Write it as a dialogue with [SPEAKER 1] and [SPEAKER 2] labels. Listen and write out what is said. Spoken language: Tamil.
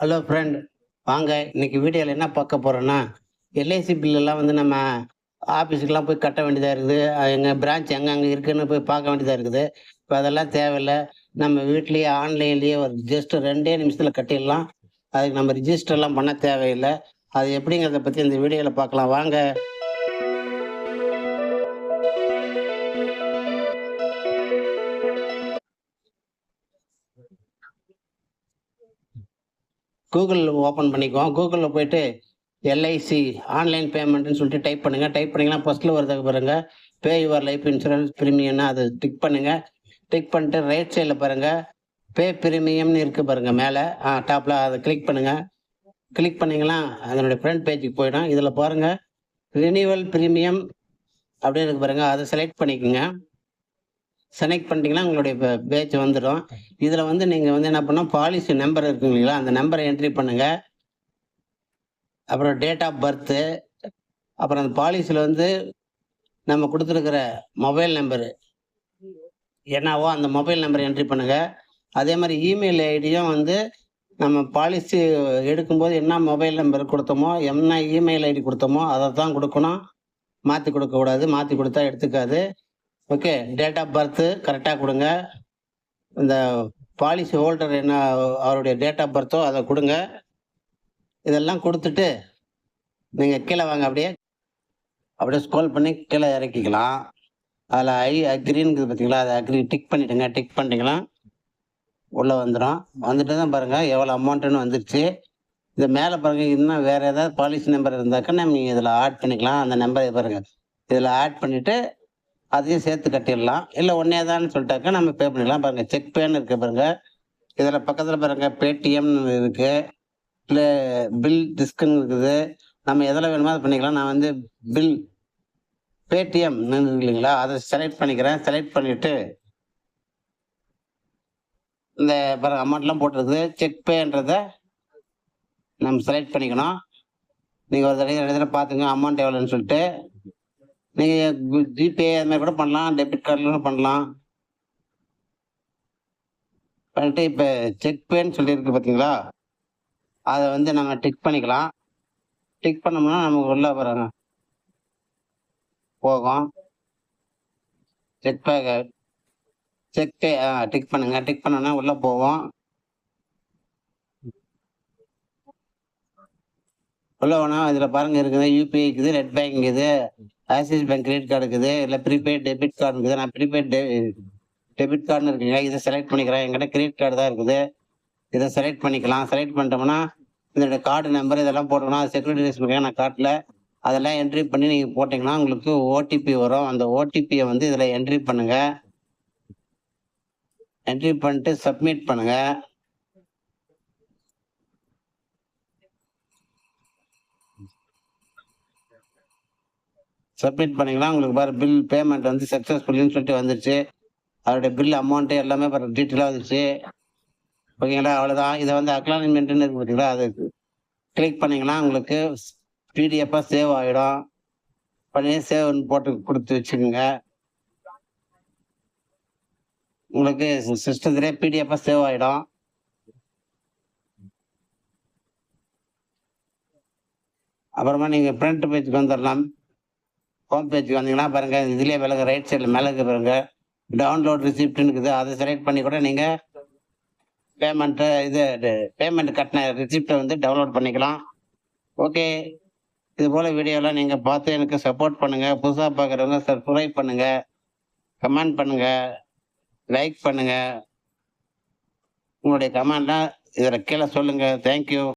[SPEAKER 1] ஹலோ ஃப்ரெண்ட் வாங்க இன்னைக்கு வீடியோவில் என்ன பார்க்க போகிறோன்னா எல்ஐசி பில்லெல்லாம் வந்து நம்ம ஆஃபீஸுக்கெல்லாம் போய் கட்ட வேண்டியதாக இருக்குது. எங்கள் பிரான்ச் எங்கெங்கே இருக்குதுன்னு போய் பார்க்க வேண்டியதாக இருக்குது. இப்போ அதெல்லாம் தேவையில்லை. நம்ம வீட்லேயே ஆன்லைன்லேயே ஒரு ஜஸ்ட் ரெண்டே நிமிஷத்தில் கட்டிடலாம். அதுக்கு நம்ம ரிஜிஸ்டர்லாம் பண்ண தேவையில்லை. அது எப்படிங்கிறத பற்றி இந்த வீடியோவில் பார்க்கலாம். வாங்க. கூகுள் ஓப்பன் பண்ணிக்குவோம். கூகுளில் போயிட்டு எல்ஐசி ஆன்லைன் பேமெண்ட்னு சொல்லிட்டு டைப் பண்ணுங்கள் டைப் பண்ணிங்கன்னா ஃபஸ்ட்டில் வருது பாருங்க. பே யுவர் லைஃப் இன்சூரன்ஸ் ப்ரீமியம்னா அதை டிக் பண்ணுங்கள் டிக் பண்ணிட்டு ரைட் சைடில் பாருங்கள் பே ப்ரீமியம்னு இருக்குது பாருங்கள் மேலே. ஆ டாப்பில் அதை கிளிக் பண்ணுங்கள் கிளிக் பண்ணிங்கன்னா அதனுடைய ஃப்ரண்ட் பேஜுக்கு போயிடும். இதில் பாருங்கள் ரினியூவல் ப்ரீமியம் அப்படின்னு இருக்கு பாருங்கள் அதை செலக்ட் பண்ணிக்கோங்க. செலக்ட் பண்ணிட்டீங்கன்னா உங்களுடைய பேஜ் வந்துடும் இதில் வந்து நீங்கள் வந்து என்ன பண்ணோம் பாலிசி நம்பர் இருக்குங்க இல்லைங்களா? அந்த நம்பரை என்ட்ரி பண்ணுங்கள் அப்புறம் டேட் ஆஃப் பர்த்து அப்புறம் அந்த பாலிசியில் வந்து நம்ம கொடுத்துருக்கிற மொபைல் நம்பரு என்னவோ அந்த மொபைல் நம்பரை என்ட்ரி பண்ணுங்கள் அதே மாதிரி இமெயில் ஐடியும் வந்து நம்ம பாலிசி எடுக்கும்போது என்ன மொபைல் நம்பர் கொடுத்தோமோ என்ன இமெயில் ஐடி கொடுத்தோமோ அதை தான் கொடுக்கணும். மாற்றி கொடுக்கக்கூடாது. மாற்றி கொடுத்தா எடுத்துக்காது. ஓகே டேட் ஆஃப் பர்த்து கரெக்டாக கொடுங்க. இந்த பாலிசி ஹோல்டர் என்ன அவருடைய டேட் ஆஃப் பர்த்தோ அதை கொடுங்க. இதெல்லாம் கொடுத்துட்டு நீங்கள் கீழே வாங்க அப்படியே அப்படியே ஸ்க்ரோல் பண்ணி கீழே இறக்கிக்கலாம். அதில் ஐ அக்ரின்னு பார்த்தீங்களா அதை அக்ரி டிக் பண்ணிவிடுங்க டிக் பண்ணிட்டீங்கன்னா உள்ளே வந்துடும் வந்துட்டு தான் பாருங்கள் எவ்வளோ அமௌண்ட்டுன்னு வந்துருச்சு. இது மேலே பாருங்கள் இன்னும் வேறு ஏதாவது பாலிசி நம்பர் இருந்தாக்கா நம்ம இதில் ஆட் பண்ணிக்கலாம். அந்த நம்பரை பாருங்கள் இதில் ஆட் பண்ணிவிட்டு அதையும் சேர்த்து கட்டிடலாம். இல்லை ஒன்றே தான் சொல்லிட்டாக்கா நம்ம பே பண்ணிடலாம். பாருங்கள் செக் பேன்னு இருக்குது பாருங்கள் இதில் பக்கத்தில் பாருங்கள் பேடிஎம்னு இருக்குது இல்லை பில் டிஸ்க்குன்னு இருக்குது. நம்ம எதில் வேணுமோ அதை பண்ணிக்கலாம். நான் வந்து பில் பேடிஎம் இல்லைங்களா? அதை செலக்ட் பண்ணிக்கிறேன். செலக்ட் பண்ணிவிட்டு இந்த பாருங்க அமௌண்ட்லாம் போட்டிருக்குது. செக் பேன்றதை நம்ம செலக்ட் பண்ணிக்கணும். நீங்கள் ஒரு தடவை ரெண்டு தடவை பார்த்துங்க அமௌண்ட் எவ்வளோன்னு சொல்லிட்டு நீங்கள் ஜிபே அது மாதிரி கூட பண்ணலாம் டெபிட் கார்டில் பண்ணலாம். பண்ணிட்டு இப்போ செக் பேன்னு சொல்லியிருக்கு பார்த்தீங்களா அதை வந்து நம்ம டிக் பண்ணிக்கலாம். டிக் பண்ணோம்னா நமக்கு உள்ள பாருங்க போகும். செக் பேக் செக் பே ஆ டிக் பண்ணுங்க. டிக் பண்ணோன்னா உள்ளே போவோம் உள்ள போனால் இதில் பாருங்க இருக்குது யூபிஐ இருக்குது நெட் பேங்க் இருக்குது ஆக்சிஸ் பேங்க் கிரெடிட் கார்டு இருக்குது இல்லை ப்ரீபெய்ட் டெபிட் கார்டு இருக்குது. நான் ப்ரீபெய்ட் டெபிட் கார்டுன்னு இருக்குங்க. இதை செலக்ட் பண்ணிக்கிறேன். என்கிட்ட கிரெடிட் கார்டு தான் இருக்குது. இதை செலக்ட் பண்ணிக்கலாம். செலக்ட் பண்ணிட்டோம்னா இதோட கார்டு நம்பர் இதெல்லாம் போட்டோம்னா அது செக்யூரிட்டி பண்ணுறேன் நான் கார்டில் அதெல்லாம் என்ட்ரி பண்ணி நீங்கள் போட்டிங்கன்னா உங்களுக்கு ஓடிபி வரும். அந்த ஓடிபியை வந்து இதில் என்ட்ரி பண்ணுங்கள் என்ட்ரி பண்ணிட்டு சப்மிட் பண்ணுங்கள் சப்மிட் பண்ணிக்கலாம். உங்களுக்கு பாரு பில் பேமெண்ட் வந்து சக்ஸஸ்ஃபுல்லுன்னு சொல்லிட்டு வந்துருச்சு. அதோடைய பில் அமௌண்ட்டு எல்லாமே பாரு டீட்டெயிலாக வந்துருச்சு. ஓகேங்களா? அவ்வளோதான் இதை வந்து அக்னாலஜ்மெண்ட்டுன்னு இருக்கு பார்த்தீங்களா அது கிளிக் பண்ணிங்கன்னா உங்களுக்கு பிடிஎஃபாக சேவ் ஆகிடும் பண்ணி சேவ்னு போட்டு கொடுத்து வச்சுக்கோங்க. உங்களுக்கு சிஸ்டத்திலே பிடிஎஃபாக சேவ் ஆகிடும் அப்புறமா நீங்கள் ஃப்ரண்ட் பேஜுக்கு வந்துடலாம் ஹோம் பேஜுக்கு வந்தீங்கன்னா பாருங்கள் இதுலேயே விலகு ரைட் சைடில் மேலே இருக்கு பாருங்க. டவுன்லோட் ரிசிப்ட்னு இருக்குது. அதை செலக்ட் பண்ணி கூட நீங்கள் பேமெண்ட்டு இது பேமெண்ட் கட்டின ரிசிப்டை வந்து டவுன்லோட் பண்ணிக்கலாம். ஓகே இது போல் வீடியோலாம் நீங்கள் பார்த்து எனக்கு சப்போர்ட் பண்ணுங்கள் புதுசாக பார்க்குறவங்க சப்ஸ்கிரைப் பண்ணுங்கள் கமெண்ட் பண்ணுங்கள் லைக் பண்ணுங்கள் உங்களுடைய கமெண்ட்லாம் இதில் கீழே சொல்லுங்கள் தேங்க்யூ